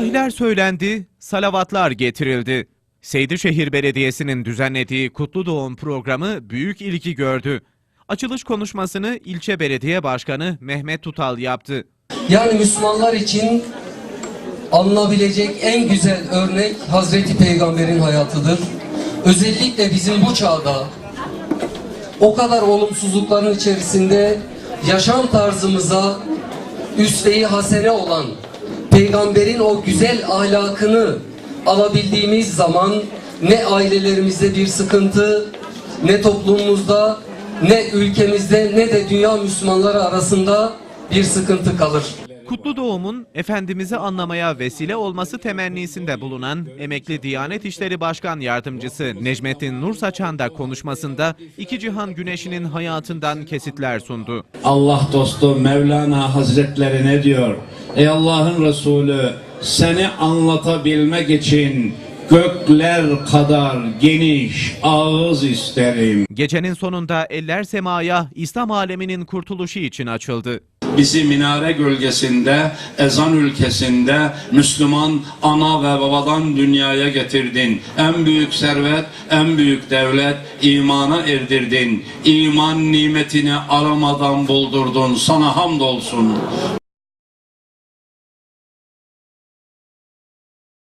Türküler söylendi, salavatlar getirildi. Seydişehir Belediyesi'nin düzenlediği Kutlu Doğum programı büyük ilgi gördü. Açılış konuşmasını ilçe belediye başkanı Mehmet Tutal yaptı. Yani Müslümanlar için alınabilecek en güzel örnek Hazreti Peygamber'in hayatıdır. Özellikle bizim bu çağda o kadar olumsuzlukların içerisinde yaşam tarzımıza üsve-i hasene olan peygamberin o güzel ahlakını alabildiğimiz zaman ne ailelerimizde bir sıkıntı, ne toplumumuzda, ne ülkemizde, ne de dünya Müslümanları arasında bir sıkıntı kalır. Kutlu Doğum'un Efendimiz'i anlamaya vesile olması temennisinde bulunan emekli Diyanet İşleri Başkan Yardımcısı Necmettin Nur Saçan da konuşmasında iki cihan güneşinin hayatından kesitler sundu. Allah dostu Mevlana Hazretleri ne diyor? Ey Allah'ın Resulü seni anlatabilmek için gökler kadar geniş ağız isterim. Gecenin sonunda eller semaya İslam aleminin kurtuluşu için açıldı. Bizi minare gölgesinde, ezan ülkesinde Müslüman ana ve babadan dünyaya getirdin. En büyük servet, en büyük devlet imana erdirdin. İman nimetini aramadan buldurdun. Sana hamdolsun.